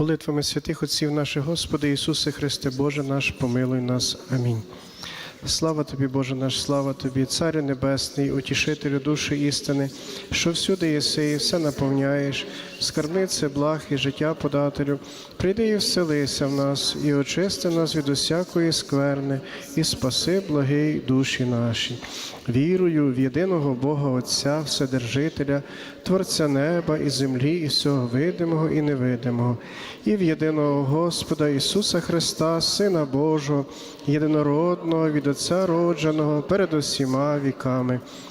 Молитвами святих отців наших, Господи Ісусе Христе, Боже наш, помилуй нас. Амінь. Слава тобі, Боже наш, слава тобі, Царю Небесний, утішителю душі істини, що всюди єси і все наповняєш, скарбнице благ і життя подателю. Прийди і вселися в нас, і очисти нас від усякої скверни, і спаси благий душі наші. Вірую в єдиного Бога Отця, Вседержителя, Творця неба і землі, і всього видимого і невидимого, і в єдиного Господа Ісуса Христа, Сина Божого, єдинородного від Отця родженого перед усіма віками.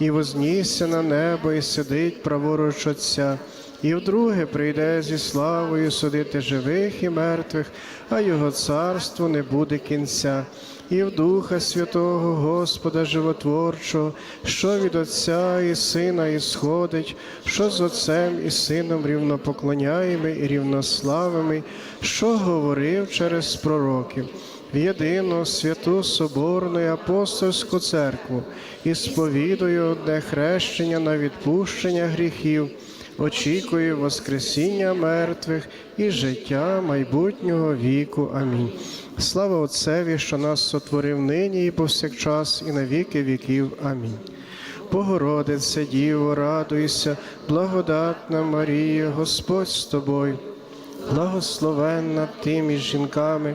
і вознісся на небо, і сидить праворуч Отця. І вдруге прийде зі славою судити живих і мертвих, а його царству не буде кінця. І в Духа Святого Господа Животворчого, що від Отця і Сина ісходить, що з Отцем і Сином рівнопоклоняємо і рівнославими, що говорив через пророків. В єдину святу Соборну і апостольську церкву і сповідую одне хрещення на відпущення гріхів очікую Воскресіння мертвих і життя майбутнього віку. Амінь. Слава Отцеві, що нас сотворив нині і повсякчас, і на віки віків. Амінь. Богородице, Діво, радуйся, благодатна Марія, Господь з тобою, благословенна ти між жінками,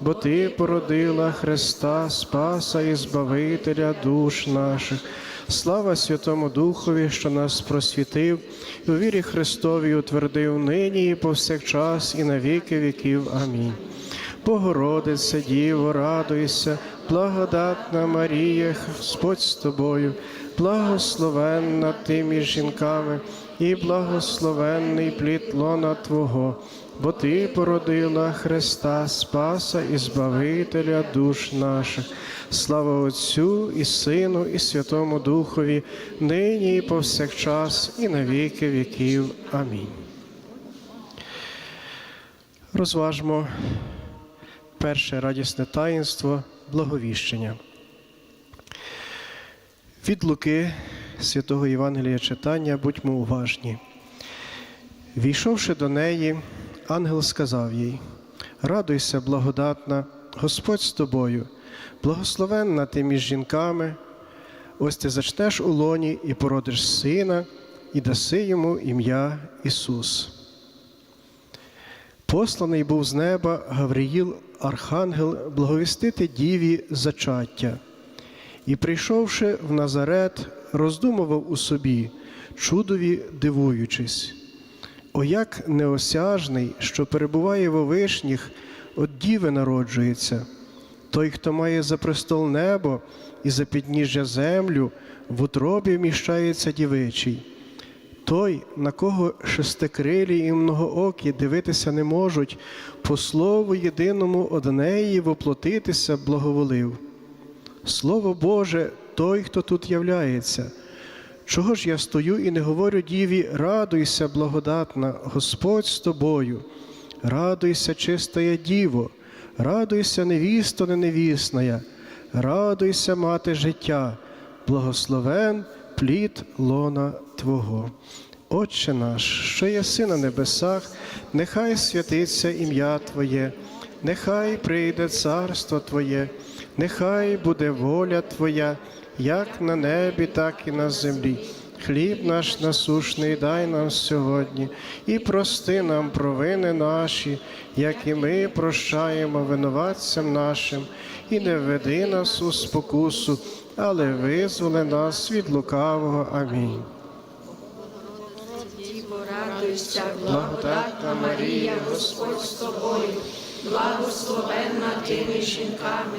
бо Ти породила Христа, Спаса і Збавителя душ наших. Слава Святому Духові, що нас просвітив, і у вірі Христові утвердив нині і повсякчас, і на віки віків. Амінь. Богородице, Діво, радуйся, благодатна Марія, Господь з тобою, благословенна ти між жінками, і благословенний плід лона Твого, бо Ти породила Христа, Спаса і Збавителя душ наших. Слава Отцю і Сину, і Святому Духові, нині і повсякчас, і на віки віків. Амінь. Розважмо перше радісне таїнство благовіщення. Від Луки святого Євангелія читання будьмо уважні. Війшовши до неї, ангел сказав їй: Радуйся, благодатна, Господь з тобою, благословенна ти між жінками, ось ти зачнеш у лоні і породиш сина, і даси йому ім'я Ісус. Посланий був з неба Гавриїл, архангел, благовістити діві зачаття. І, прийшовши в Назарет, роздумував у собі, чудові дивуючись. О, як неосяжний, що перебуває в вишніх, от діви народжується. Той, хто має за престол небо і за підніжжя землю, в утробі вміщається дівичий. Той, на кого шестикрилі і многоокі дивитися не можуть, по слову єдиному однеї воплотитися благоволив. Слово Боже, той, хто тут являється. Чого ж я стою і не говорю діві, радуйся, благодатна, Господь з тобою, радуйся, чистая діво, радуйся, невісто неневісная, радуйся, мати життя, благословен плід лона Твого. Отче наш, що єси на небесах, нехай святиться ім'я Твоє, нехай прийде царство Твоє, нехай буде воля Твоя, як на небі, так і на землі. хліб наш насушний дай нам сьогодні, і прости нам провини наші, як і ми прощаємо винуватцям нашим, і не введи нас у спокусу, але визволи нас від лукавого. Амінь. Діво, радуйся, благодатна Марія, Господь з тобою, благословенна ти між жінками,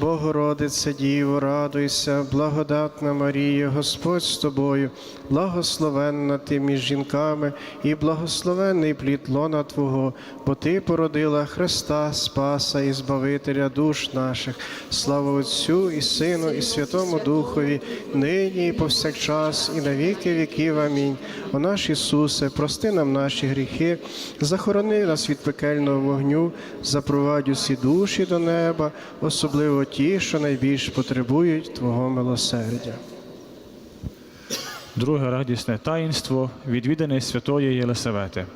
Богородице Діво, радуйся, благодатна Марія, Господь з тобою, благословенна ти між жінками, і благословенний плід лона Твого, бо ти породила Христа, Спаса і Збавителя душ наших. Слава Отцю і Сину, і Святому Духові, нині і повсякчас, і на віки віків. Амінь. О наш Ісусе, прости нам наші гріхи, захорони нас від пекельного вогню, запровадь усі душі до неба, особливо ті, що найбільш потребують Твого милосердя. Друге радісне таїнство відвідане святої Єлисавети.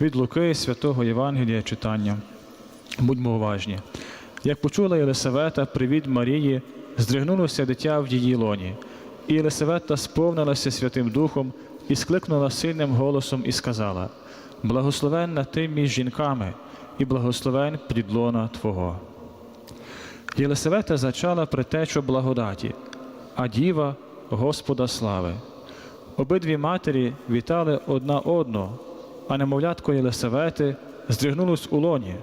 Від Луки святого Євангелія читання. Будьмо уважні. Як почула Єлисавета привід Марії, здригнулося дитя в її лоні. І Єлисавета сповнилася Святим Духом і скликнула сильним голосом і сказала: Благословенна ти між жінками, і благословен плід лона Твого. Єлисавета зачала притечу благодаті, а діва Господа слави. Обидві матері вітали одна одну, а немовлятко Єлисавети здригнулось у лоні.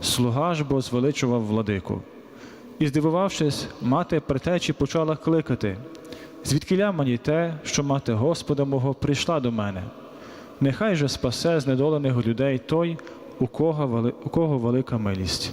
Слуга ж бо звеличував владику. І, здивувавшись, мати притечі почала кликати: звідкиля мені те, що мати Господа мого прийшла до мене. Нехай же спасе знедолених людей той, у кого, велика милість.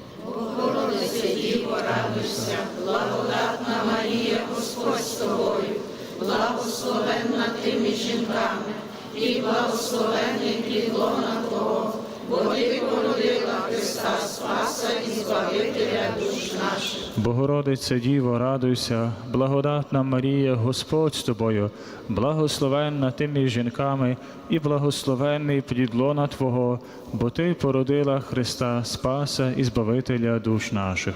Радуйся, благодатна Марія, Господь з тобою, благословенна ти між жінками, і благословенний плід Твого, бо ти породила Христа Спаса і Збавителя душ наших. Богородице Діво, радуйся, благодатна Марія, Господь з тобою, благословенна ти між жінками, і благословенний плід лона Твого, бо Ти породила Христа Спаса і Збавителя душ наших.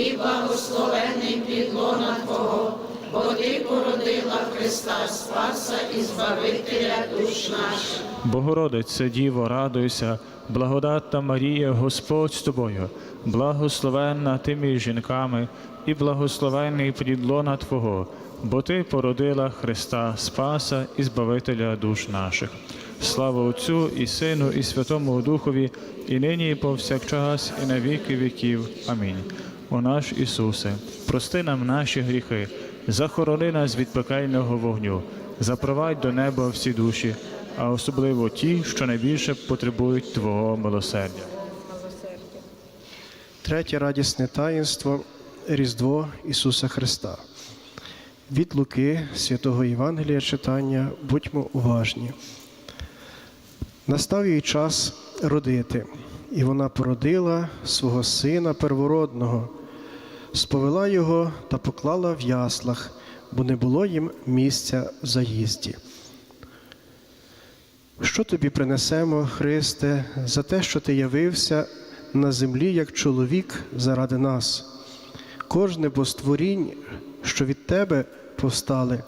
і благословений плід лона Твого, бо ти породила Христа Спаса і Збавителя душ наших. Богородице Діво, радуйся, благодатна Марія, Господь з тобою, благословенна ти між жінками, і благословенний плід лона Твого, бо Ти породила Христа Спаса і Збавителя душ наших. Слава Отцю і Сину, і Святому Духові, і нині, і повсякчас, і на віки віків. Амінь. О наш Ісусе, прости нам наші гріхи, захорони нас від пекельного вогню, запровадь до неба всі душі, а особливо ті, що найбільше потребують Твого милосердя. Третє радісне таїнство Різдво Ісуса Христа. Від Луки святого Євангелія читання будьмо уважні. Настав їй час родити, і вона породила свого сина первородного, сповела його та поклала в яслах, бо не було їм місця в заїзді. Що тобі принесемо, Христе, за те, що ти явився на землі як чоловік заради нас? Кожне бостворінь, що від тебе повстали,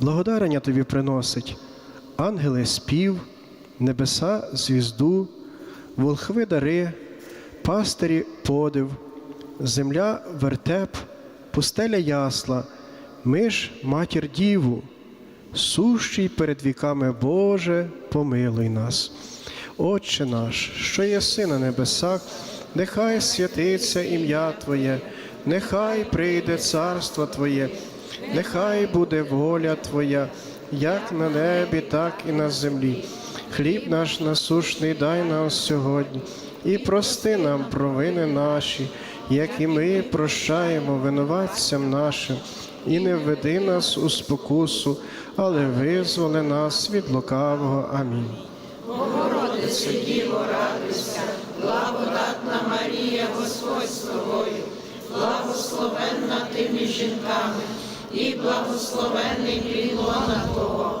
благодарення тобі приносить, ангели спів, небеса звізду, волхви дари, пастирі подив, земля вертеп, пустеля ясла, ми ж матір діву, сущий перед віками Боже, помилуй нас. Отче наш, що єси на небесах, нехай святиться ім'я Твоє, нехай прийде царство Твоє, нехай буде воля Твоя, як на небі, так і на землі. Хліб наш насушний дай нам сьогодні, і прости нам провини наші, як і ми прощаємо винуватцям нашим, і не введи нас у спокусу, але визволи нас від лукавого. Амінь. Богородице Діво, радуйся, благодатна Марія, Господь з тобою, благословенна ти між жінками, і благословенний плід лона Твого,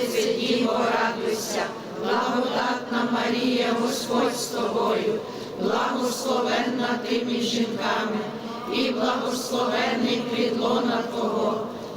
Марія, Господь з тобою, благословенна ти між жінками, і благословенний плід Твого,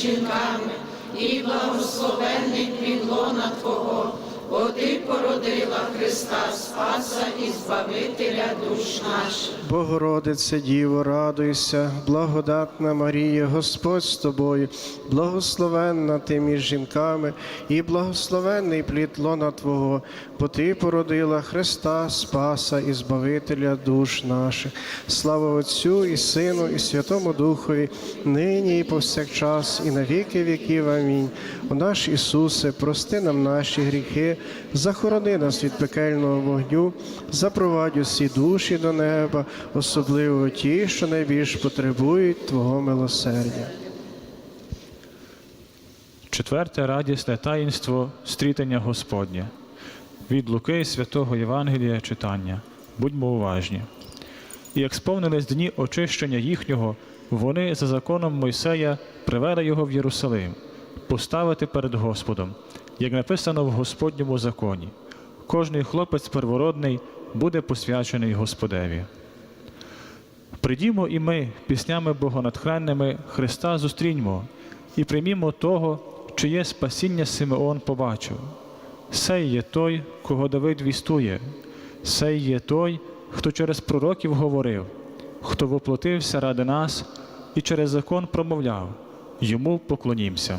Жінками, і благословенний лона Твого, бо Ти породила Христа Спаса і Збавителя душ наших. Богородице Діво, радуйся, благодатна Марія, Господь з тобою, благословенна ти між жінками, і благословенний плід лона Твого, бо Ти породила Христа, Спаса і Збавителя душ наших. Слава Отцю і Сину, і Святому Духові, нині і повсякчас, і на віки віків. Амінь. О наш Ісусе, прости нам наші гріхи, захорони нас від пекельного вогню, запровадь усі душі до неба, особливо ті, що найбільш потребують Твого милосердя. Четверте радісне таїнство стрітання Господнє. Від Луки Святого Євангелія читання. Будьмо уважні. І як сповнились дні очищення їхнього, вони за законом Мойсея привели його в Єрусалим, поставити перед Господом, як написано в Господньому законі. Кожний хлопець первородний буде посвячений Господеві. Придімо і ми піснями богонатхненними Христа зустріньмо і приймімо того, чиє спасіння Симеон побачив. Сей є той, кого Давид вістує, сей є той, хто через пророків говорив, хто воплотився ради нас і через закон промовляв, йому поклонімся.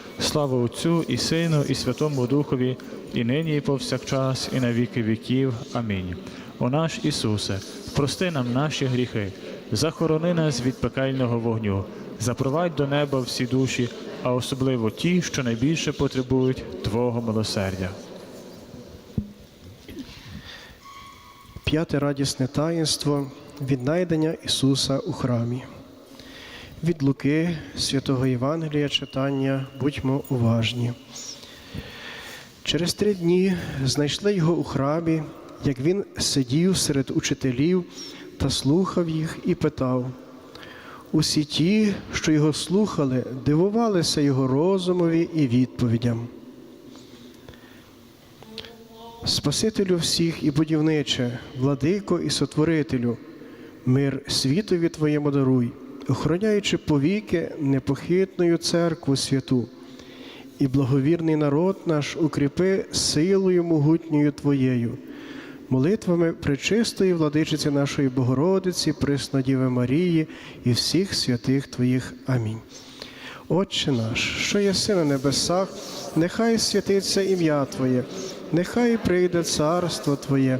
Слава Отцю і Сину, і Святому Духові, і нині, і повсякчас, і на віки віків. Амінь. О наш Ісусе, прости нам наші гріхи, захорони нас від пекельного вогню, запровадь до неба всі душі, а особливо ті, що найбільше потребують Твого милосердя. П'яте радісне таїнство віднайдення Ісуса у храмі. Від Луки святого Євангелія читання будьмо уважні. Через три дні знайшли його у храмі, як він сидів серед учителів та слухав їх і питав. Усі ті, що його слухали, дивувалися його розумові і відповідям. Спасителю всіх і будівниче, владико і сотворителю, мир світові Твоєму даруй, охороняючи повіки непохитною церкву святу, і благовірний народ наш укріпи силою могутньою Твоєю, молитвами пречистої владичиці нашої Богородиці, Преснодіви Марії і всіх святих Твоїх. Амінь. Отче наш, що єси на небесах, нехай святиться ім'я Твоє, нехай прийде царство Твоє,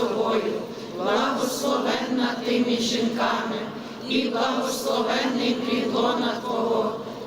тобою, благословенна ти жінками, і благословенний плідлона Твого,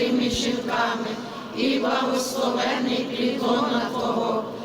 ти жінками, і благословений плідона Твого,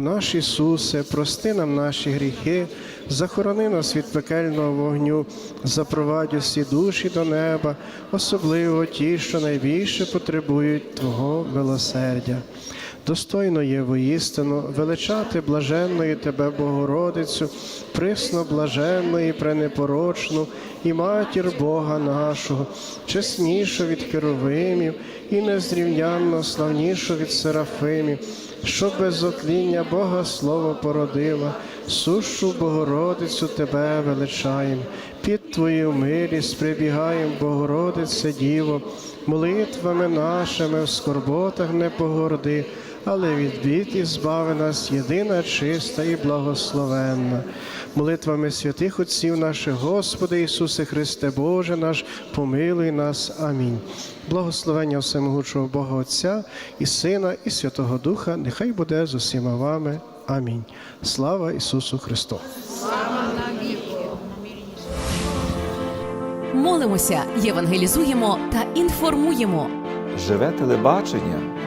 Наш Ісусе, прости нам наші гріхи, захорони нас від пекельного вогню, запровадь усі душі до неба, особливо ті, що найбільше потребують Твого милосердя. Достойно є воістину величати блаженної Тебе, Богородицю, присно блаженну і пренепорочну, і матір Бога нашого, чеснішу від херовимів і незрівнянно славнішу від серафимів, що без отління Бога Слово породила, сущу Богородицю Тебе величаєм, під Твою милість прибігаєм, Богородице Діво, молитвами нашими в скорботах не погорди, але від бід і збави нас єдина, чиста і благословенна. Молитвами святих Отців наших, Господи Ісусе Христе Боже наш, помилуй нас. Амінь. Благословення всемогучого Бога Отця і Сина, і Святого Духа, нехай буде з усіма вами. Амінь. Слава Ісусу Христу! Молимося, євангелізуємо та інформуємо. Живе телебачення